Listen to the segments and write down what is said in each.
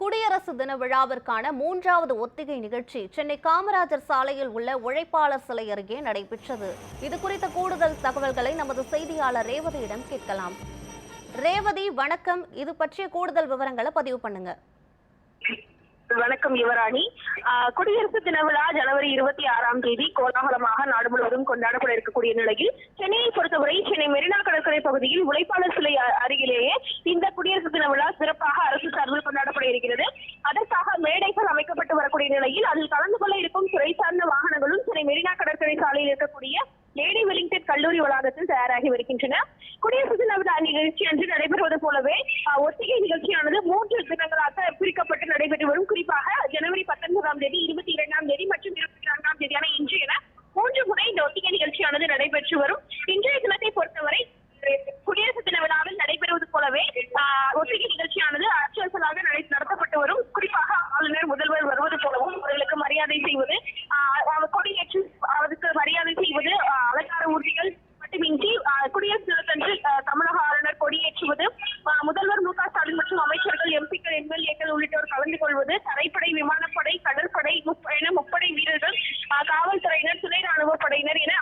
குடியரசு தின விழாவிற்கான மூன்றாவது ஒத்திகை நிகழ்ச்சி சென்னை காமராஜர் சாலையில் உள்ள உழைப்பாளர் சிலை அருகே நடைபெற்றது. இது குறித்த கூடுதல் தகவல்களை நமது செய்தியாளர் ரேவதியிடம் கேட்கலாம். ரேவதி வணக்கம். இது பற்றிய கூடுதல் விவரங்களை பதிவு பண்ணுங்க. வணக்கம் யுவராணி. குடியரசு தின விழா ஜனவரி இருபத்தி ஆறாம் தேதி கோலாகலமாக நாடு முழுவதும் கொண்டாடப்பட இருக்கக்கூடிய நிலையில் சென்னையை பொறுத்தவரை சென்னை மெரினா கடற்கரை பகுதியில் உழைப்பாளர் சிலை அருகிலேயே இந்த குடியரசு தின விழா சிறப்பாக அரசு சார்பில் கொண்டாடப்பட இருக்கிறது அதற்காக மேடைகள் அமைக்கப்பட்டு வரக்கூடிய நிலையில் அதில் கலந்து கொள்ள இருக்கும் துறை சார்ந்த வாகனங்களும் சென்னை மெரினா கடற்கரை சாலையில் இருக்கக்கூடிய லேடி வெலிங்டன் கல்லூரி வளாகத்தில் தயாராகி வருகின்றன. குடியரசு தின விழா நிகழ்ச்சி அன்று நடைபெறுவது போலவே ஒத்திகை நிகழ்ச்சியானது மூன்று தினங்களாக பிரிக்கப்பட்டு நடைபெற்று வரும். குறிப்பாக ஜனவரி பத்தொன்பதாம் தேதி இருபத்தி இரண்டாம் தேதி மற்றும் இருபத்தி நான்காம் தேதியான இன்று என மூன்று முறை இந்த ஒத்திகை நிகழ்ச்சியானது நடைபெற்று வரும். இன்றைய தினத்தை பொறுத்தவரை குடியரசு தின விழாவில் நடைபெறுவது போலவே ஒத்திகை நிகழ்ச்சியானது அச்சுறுத்தலாக நடத்தப்பட்டு வரும். குறிப்பாக ஆளுநர் முதல் செய்வது கொடியேற்று அவருக்கு மரியாதை செய்வது அலங்கார ஊர்திகள் மட்டுமின்றி குடியரசு தினத்தன்று தமிழக ஆளுநர் கொடியேற்றுவது முதல்வர் மு க ஸ்டாலின் மற்றும் அமைச்சர்கள் எம்பிக்கள் எம்எல்ஏக்கள் உள்ளிட்டோர் கலந்து கொள்வது தரைப்படை விமானப்படை கடற்படை முப்ப- என முப்படை வீரர்கள் காவல்துறையினர் துணை ராணுவ படையினர் என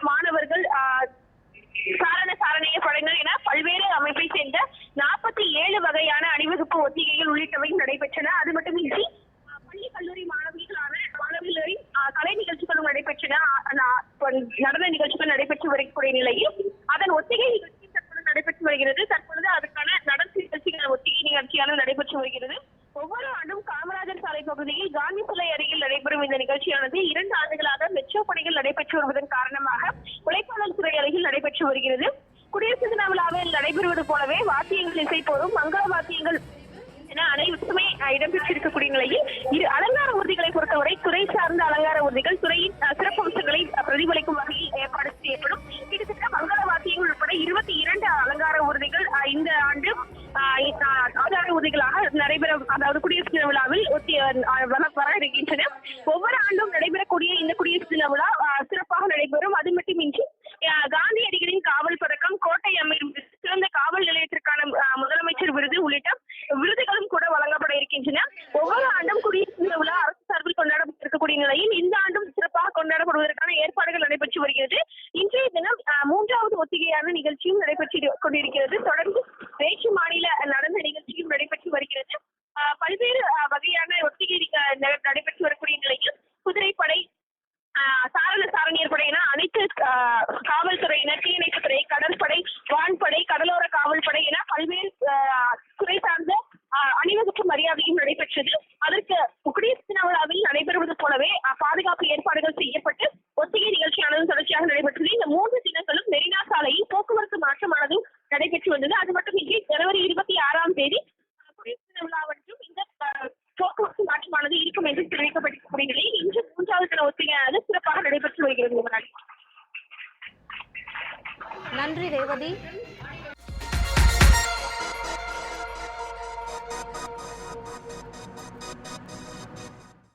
நடன நிகழ்ச்சிகள் நடைபெற்று வரக்கூடிய நிலையில் அதன் ஒத்திகை நிகழ்ச்சி தற்பொழுது நடைபெற்று வருகிறது. தற்பொழுது அதுக்கான நடன நிகழ்ச்சிகள் ஒத்திகை நிகழ்ச்சியானது நடைபெற்று வருகிறது. ஒவ்வொரு ஆண்டும் காமராஜர் சாலை பகுதியில் காந்தி சிலை அருகில் நடைபெறும் இந்த நிகழ்ச்சியானது இரண்டு ஆண்டுகளாக மெட்ரோ பணிகள் நடைபெற்று வருவதன் காரணமாக உழைப்பாளர் துறை அருகில் நடைபெற்று வருகிறது. குடியரசு தின விழாவில் நடைபெறுவது போலவே வாத்தியங்கள் இசை போதும் மங்கள வாத்தியங்கள் என அனைவருக்குமே இடம்பெற்றிருக்கக்கூடிய நிலையில் இரு அலங்கார ஊர்திகளை பொறுத்தவரை துறை சார்ந்த அலங்கார ஊர்திகள் துறையின் சிறப்பு அம்சங்களை பிரதிபலிக்கும் வகையில் ஏற்பாடு செய்யப்படும். கிட்டத்தட்ட மங்கள வாத்தியங்கள் உட்பட இருபத்தி இரண்டு அலங்கார ஊர்திகள் இந்த ஆண்டு ஆதார ஊர்திகளாக நடைபெற அதாவது குடியரசு தின விழாவில் ஒத்தி வர இருக்கின்றன. ஒவ்வொரு ஆண்டும் நடைபெறக்கூடிய இந்த குடியரசு தின விழா சிறப்பாக நடைபெறும். அது மட்டுமின்றி காந்தியடிகளின் காவல் பதக்கம் கோட்டை அமீர் விருது, சிறந்த காவல் நிலையத்திற்கான ஆஹ் முதலமைச்சர் விருது உள்ளிட்ட விருதுகளும் கூட வழங்கப்பட இருக்கின்றன ஒவ்வொரு ஆண்டும் குடியரசு தின விழா அரசு சார்பில் கொண்டாடப்பட்டிருக்கக்கூடிய நிலையில் இந்த ஆண்டும் சிறப்பாக கொண்டாடப்படுவதற்கான ஏற்பாடுகள் நடைபெற்று வருகிறது இன்றைய தினம் ஆஹ் மூன்றாவது ஒத்திகையான நடைபெற்று கொண்டிருக்கிறது. தொடர்ந்து வேற்று மாநில நடன நிகழ்ச்சியும் நடைபெற்று வருகிறது. பல்வேறு வகையான ஒத்திகை நடைபெற்று வரக்கூடிய நிலையில் குதிரைப்படை சாரண சாரணியர் படை அனைத்து ஆஹ், காவல்துறையினர் தீயணைப்புத்துறை கடற்படை வான்படை கடலோர காவல்படை என பல்வேறு ஆஹ், துறை சார்ந்த அணிவகுப்பு மரியாதையும் நடைபெற்றது. அதற்கு குடியரசு தின விழாவில் நடைபெறுவது போலவே பாதுகாப்பு ஏற்பாடுகள் செய்யப்பட்டு ஒத்திகை நிகழ்ச்சியானது தொடர்ச்சியாக நடைபெற்றது இந்த மூன்று தினங்களும் மெரினா சாலையில் போக்குவரத்து மாற்றமானதும் நடைபெற்று வந்தது அது மட்டுமின்றி ஜனவரி இருபத்தி ஆறாம் தேதி ஆஹ், இந்த போக்குவரத்து மாற்றமானது இருக்கும் என்று தெரிவிக்கப்பட்டிருக்கக்கூடிய நிலையில் இன்று மூன்றாவது தின ஒத்திகையானது சிறப்பாக நடைபெற்று வருகிறது. நன்றி ரேவதி.